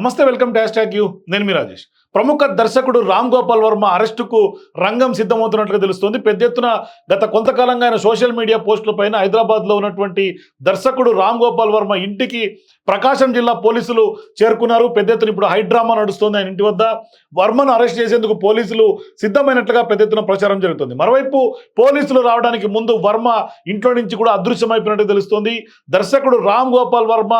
నమస్తే welcome to hashtag U నేను మీ రాజేష్ ప్రముఖ దర్శకుడు రామ్ గోపాల్ వర్మ అరెస్టుకు రంగం సిద్ధమవుతున్నట్లుగా తెలుస్తోంది. పెద్ద ఎత్తున గత కొంతకాలంగా ఆయన సోషల్ మీడియా పోస్టుల పైన హైదరాబాద్లో ఉన్నటువంటి దర్శకుడు రామ్ గోపాల్ వర్మ ఇంటికి ప్రకాశం జిల్లా పోలీసులు చేరుకున్నారు. పెద్ద ఎత్తున ఇప్పుడు హైడ్రామా నడుస్తోంది ఆయన ఇంటి వద్ద. వర్మను అరెస్ట్ చేసేందుకు పోలీసులు సిద్ధమైనట్లుగా పెద్ద ఎత్తున ప్రచారం జరుగుతుంది. మరోవైపు పోలీసులు రావడానికి ముందు వర్మ ఇంట్లో నుంచి కూడా అదృశ్యమైపోయినట్టు తెలుస్తోంది. దర్శకుడు రామ్ గోపాల్ వర్మ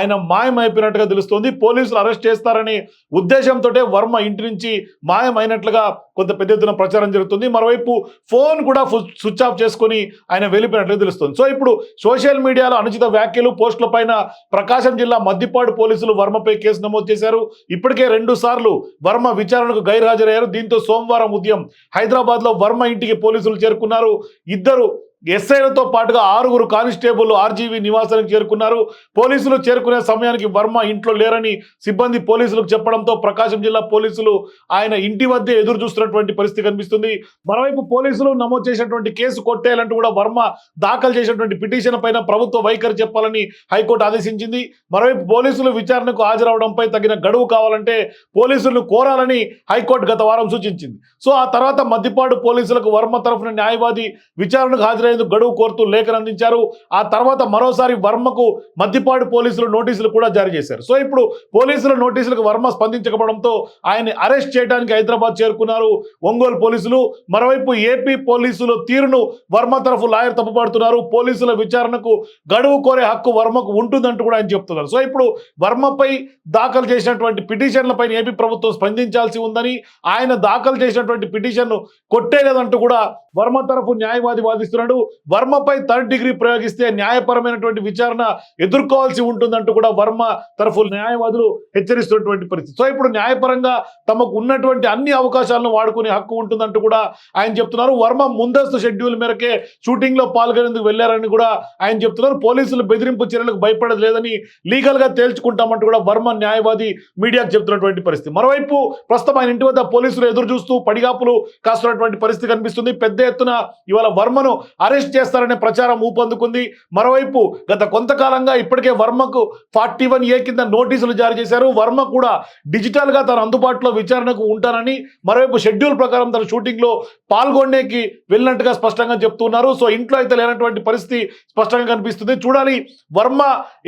ఆయన మాయమైపోయినట్టుగా తెలుస్తోంది. పోలీసులు అరెస్ట్ చేస్తారని ఉద్దేశంతో వర్మ ఇంటి నుంచి మాయమైనట్లుగా కొంత పెద్ద ఎత్తున ప్రచారం జరుగుతుంది. మరోవైపు ఫోన్ కూడా ఫు- స్విచ్ ఆఫ్ చేసుకొని ఆయన వెళ్ళిపోయినట్లు తెలుస్తుంది. సో ఇప్పుడు సోషల్ మీడియాలో అనుచిత వ్యాఖ్యలు పోస్టుల పైన ప్రకాశం జిల్లా మద్దిపాడు పోలీసులు వర్మపై కేసు నమోదు చేశారు. ఇప్పటికే రెండు సార్లు వర్మ విచారణకు గైర్హాజరయ్యారు. దీంతో సోమవారం ఉదయం హైదరాబాద్లో వర్మ ఇంటికి పోలీసులు చేరుకున్నారు. ఇద్దరు ఎస్ఐలతో పాటుగా ఆరుగురు కానిస్టేబుల్ ఆర్జీవీ నివాసానికి చేరుకున్నారు. పోలీసులు చేరుకునే సమయానికి వర్మ ఇంట్లో లేరని సిబ్బంది పోలీసులకు చెప్పడంతో ప్రకాశం జిల్లా పోలీసులు ఆయన ఇంటి వద్దే ఎదురు చూస్తున్నటువంటి పరిస్థితి కనిపిస్తుంది. మరోవైపు పోలీసులు నమోదు చేసినటువంటి కేసు కొట్టేయాలంటూ కూడా వర్మ దాఖలు చేసినటువంటి పిటిషన్ పైన ప్రభుత్వ వైఖరి చెప్పాలని హైకోర్టు ఆదేశించింది. మరోవైపు పోలీసులు విచారణకు హాజరవడంపై తగిన గడువు కావాలంటే పోలీసులను కోరాలని హైకోర్టు గత వారం సూచించింది. సో ఆ తర్వాత మద్దిపాడు పోలీసులకు వర్మ తరఫున న్యాయవాది విచారణకు హాజరయ్యేందుకు గడువు కోరుతూ లేఖను అందించారు. ఆ తర్వాత మరోసారి వర్మకు మద్దిపాడు పోలీసులు నోటీసులు కూడా జారీ చేశారు. సో ఇప్పుడు పోలీసుల నోటీసులకు వర్మ స్పందించకపోవడంతో ఆయన్ని అరెస్ట్ చేయడానికి హైదరాబాద్ చేరుకున్నారు ఒంగోలు పోలీసులు. మరోవైపు ఏపీ పోలీసులు తీరును వర్మ తరఫు లాయర్ తప్పుపడుతున్నారు. పోలీసుల విచారణకు గడువు కోరే హక్కు వర్మకు ఉంటుందంటూ కూడా ఆయన చెప్తున్నారు. సో ఇప్పుడు వర్మపై దాఖలు చేసినటువంటి పిటిషన్లపై ఏపీ ప్రభుత్వం స్పందించాల్సి ఉందని ఆయన దాఖలు చేసినటువంటి పిటిషన్ను కొట్టేలేదంటూ కూడా వర్మ తరఫు న్యాయవాది వాదిస్తున్నాడు. వర్మపై థర్డ్ డిగ్రీ ప్రయోగిస్తే న్యాయపరమైనటువంటి విచారణ ఎదుర్కోవాల్సి ఉంటుందంటూ కూడా వర్మ తరఫు న్యాయవాదులు హెచ్చరిస్తున్నటువంటి పరిస్థితి. సో ఇప్పుడు న్యాయపరంగా తమకు ఉన్నటువంటి అన్ని అవకాశాలను వాడుకునే హక్కు ఉంటుందంటూ కూడా ఆయన చెప్తున్నారు. వర్మ ముందస్తు షెడ్యూల్ మేరకే షూటింగ్లో పాల్గొనేందుకు వెళ్ళారని కూడా ఆయన చెప్తున్నారు. పోలీసులు బెదిరింపు చర్యలకు భయపడదు లేదని లీగల్గా తేల్చుకుంటామంటూ కూడా వర్మ న్యాయవాది మీడియాకు చెప్తున్నటువంటి పరిస్థితి. మరోవైపు ప్రస్తుతం ఆయన ఇంటి వద్ద పోలీసులు ఎదురు చూస్తూ పడిగాపులు కాస్తున్నటువంటి పరిస్థితి కనిపిస్తుంది. పెద్ద ఎత్తున ఇవాళ వర్మను అరెస్ట్ చేస్తారనే ప్రచారం ఊపందుకుంది. మరోవైపు గత కొంతకాలంగా ఇప్పటికే వర్మకు ఫార్టీ వన్ ఏ కింద నోటీసులు జారీ చేశారు. వర్మ కూడా డిజిటల్గా తన అందుబాటులో విచారణకు ఉంటానని మరోవైపు షెడ్యూల్ ప్రకారం తన షూటింగ్లో పాల్గొనేకి వెళ్ళినట్టుగా స్పష్టంగా చెప్తున్నారు. సో ఇంట్లో అయితే లేనటువంటి పరిస్థితి స్పష్టంగా కనిపిస్తుంది. చూడాలి వర్మ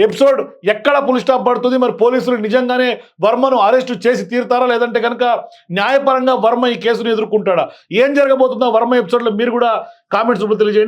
ఎపిసోడ్ ఎక్కడ పులి స్టాప్ పడుతుంది? మరి పోలీసులు నిజంగానే వర్మను అరెస్ట్ చేసి తీరుతారా? లేదంటే కనుక న్యాయపరంగా వర్మ ఈ కేసును ఎదుర్కొంటాడా? ఏం జరగబోతుందో వర్మ ఎపిసోడ్లో మీరు కూడా కామెంట్స్ తెలియజేయండి.